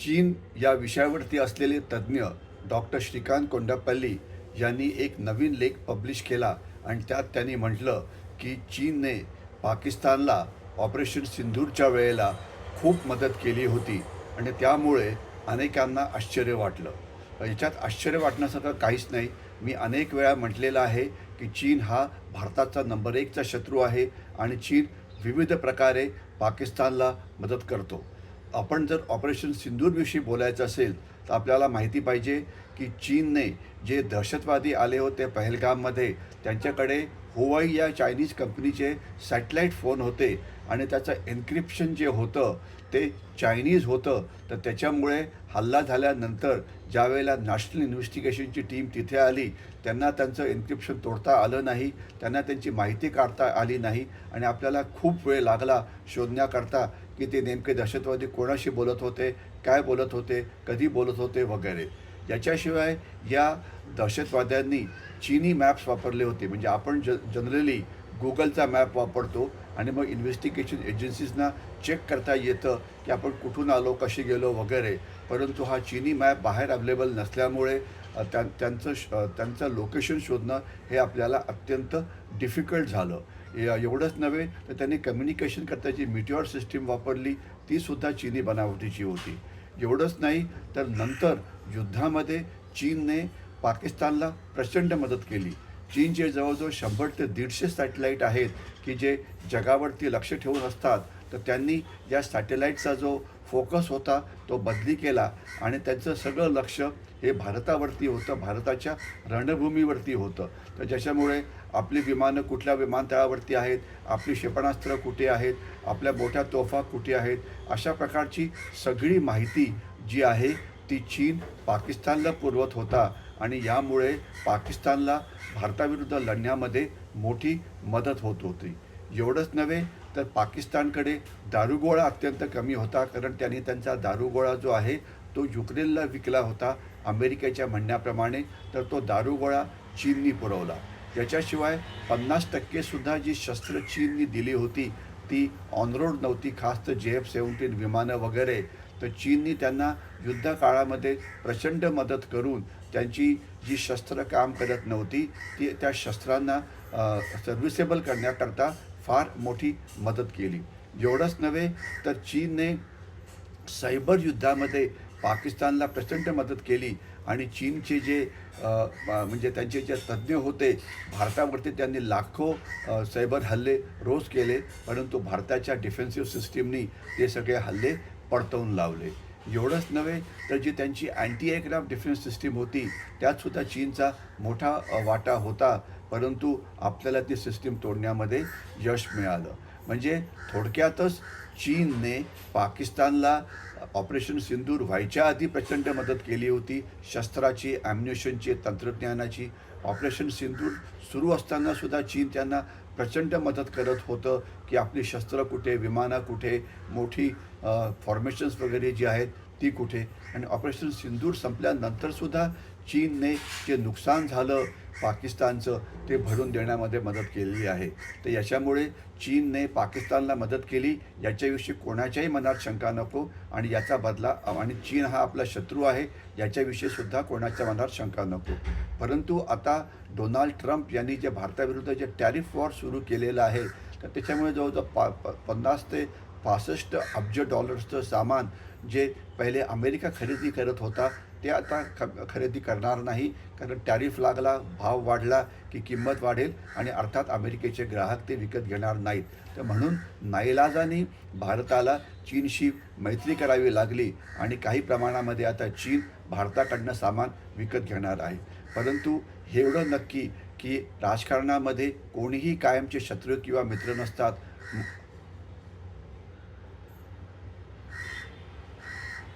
चीन या विषयावरती असलेले तज्ज्ञ डॉक्टर श्रीकांत कोंडापल्ली यांनी एक नवीन लेख पब्लिश केला आणि त्यात त्यांनी म्हटलं की चीनने पाकिस्तानला ऑपरेशन सिंधूरच्या वेळेला खूप मदत केली होती आणि त्यामुळे अनेकांना आश्चर्य वाटलं. याच्यात आश्चर्य वाटण्यासारखं काहीच नाही. मी अनेक वेळा म्हटलेलं आहे की चीन हा भारताचा नंबर एकचा शत्रू आहे आणि चीन विविध प्रकारे पाकिस्तानला मदत करतो. आपण जर ऑपरेशन सिंदूरविषयी बोलायचं असेल तर आपल्याला माहिती पाहिजे की चीनने जे दहशतवादी आले होते पहलगाममध्ये त्यांच्याकडे हुवाई या चायनीज कंपनीचे सॅटेलाईट फोन होते आणि त्याचं एन्क्रिप्शन जे होतं ते चायनीज होतं. तर त्याच्यामुळे हल्ला झाल्यानंतर ज्यावेळेला नॅशनल इन्व्हेस्टिगेशनची टीम तिथे आली त्यांना त्यांचं एन्क्रिप्शन तोडता आलं नाही त्यांना त्यांची माहिती काढता आली नाही आणि आपल्याला खूप वेळ लागला शोधण्याकरता. की ते नेमके दहशतवादी कोणाशी बोलत होते काय बोलत होते कधी बोलत होते वगैरे. याच्याशिवाय या दहशतवाद्यांनी चीनी मॅप्स वापरले होते. म्हणजे आपण ज जनरली गुगलचा मॅप वापरतो आणि मग इन्व्हेस्टिगेशन एजन्सीजना चेक करता येतं की आपण कुठून आलो कशी गेलो वगैरे. परंतु हा चीनी मॅप बाहेर अवेलेबल नसल्यामुळे त्यां त्या त्यांचं श- त्यांचं लोकेशन शोधणं हे आपल्याला अत्यंत डिफिकल्ट झालं. एवढंच नव्हे तर त्यांनी कम्युनिकेशन करता जी सिस्टीम वापरली तीसुद्धा चीनी बनावटीची होती. एवढंच नाही तर नंतर युद्धामध्ये चीनने पाकिस्तानला प्रचंड मदत केली. चीनचे जवळजवळ शंभर ते दीडशे सॅटेलाईट आहेत की जे जगावरती लक्ष ठेवून असतात तर त्यांनी या सॅटेलाईटचा जो फोकस होता तो बदली केला आणि त्यांचं सगळं लक्ष हे भारतावरती होतं भारताच्या रणभूमीवरती होतं. तर ज्याच्यामुळे आपली विमानं कुठल्या विमानतळावरती आहेत आपली क्षेपणास्त्र कुठे आहेत आपल्या मोठ्या तोफा कुठे आहेत अशा प्रकारची सगळी माहिती जी आहे ती चीन पाकिस्तानला पुरवत होता. आणि यामुळे पाकिस्तानला भारताविरुद्ध लढण्यामध्ये मोठी मदत होत होती. एवढंच नव्हे तर पाकिस्तानकडे दारुगोळा अत्यंत कमी होता कारण त्यांनी त्यांचा दारुगोळा जो आहे तो युक्रेनला विकला होता अमेरिकेच्या म्हणण्याप्रमाणे. तर तो दारुगोळा चीननी पुरवला. याच्याशिवाय पन्नास टक्केसुद्धा जी शस्त्र चीननी दिली होती ती ऑनरोड नव्हती. खास तर जे एफ सेवन्टीन विमानं वगैरे. तर चीननी त्यांना युद्धकाळामध्ये प्रचंड मदत करून त्यांची जी शस्त्र काम करत नव्हती ती त्या शस्त्रांना सर्व्हिसेबल करण्याकरता फार मोठी मदत केली. एवढंच नव्हे तर चीनने सायबर युद्धामध्ये पाकिस्तानला प्रचंड मदत केली आणि चीनचे जे म्हणजे त्यांचे जे तज्ज्ञ होते भारतावरती त्यांनी लाखो सायबर हल्ले रोज केले परंतु भारताच्या डिफेन्सिव्ह सिस्टीमनी ते सगळे हल्ले पडतवून लावले. एवढंच नव्हे तर जी त्यांची अँटी एअरक्राफ्ट डिफेन्स सिस्टीम होती त्यातसुद्धा चीनचा मोठा वाटा होता. परंतु आपल्याला ती सिस्टीम तोडण्यामध्ये यश मिळालं. म्हणजे थोडक्यातच चीनने पाकिस्तानला ऑपरेशन सिंदूर व्हायच्या आधी प्रचंड मदत केली होती. शस्त्राची ॲम्युनेशनची तंत्रज्ञानाची. ऑपरेशन सिंदूर सुरू असताना सुद्धा चीन त्यांना प्रचंड मदत करत होतं की आपली शस्त्र कुठे विमानं कुठे मोठी फॉर्मेशन्स वगैरे जी आहेत ती कुठे. आणि ऑपरेशन सिंदूर संपल्यानंतरसुद्धा चीनने जे नुकसान झालं पाकिस्तानचं ते भरून देण्यामध्ये मदत केलेली आहे. तर याच्यामुळे चीनने पाकिस्तानला मदत केली. याच्याविषयी कोणाच्याही मनात शंका नको आणि याचा बदला आणि चीन हा आपला शत्रू आहे याच्याविषयी सुद्धा कोणाच्या मनात शंका नको. परंतु आता डोनाल्ड ट्रम्प यांनी जे भारताविरुद्ध जे टॅरिफ वॉर सुरू केलेलं आहे तर त्याच्यामुळे जवळजवळ पा प- पन्नास ते पासष्ट अब्ज डॉलर्सचं सामान जे पहिले अमेरिका खरेदी करत होता ते आता ख खरेदी करणार नाही. कारण टॅरिफ लागला भाव वाढला की किंमत वाढेल आणि अर्थात अमेरिकेचे ग्राहक ते विकत घेणार नाहीत. तर म्हणून नाईलाजाने भारताला चीनशी मैत्री करावी लागली आणि काही प्रमाणामध्ये आता चीन भारताकडनं सामान विकत घेणार आहे. परंतु हे एवढं नक्की की राजकारणामध्ये कोणीही कायमचे शत्रू किंवा मित्र नसतात.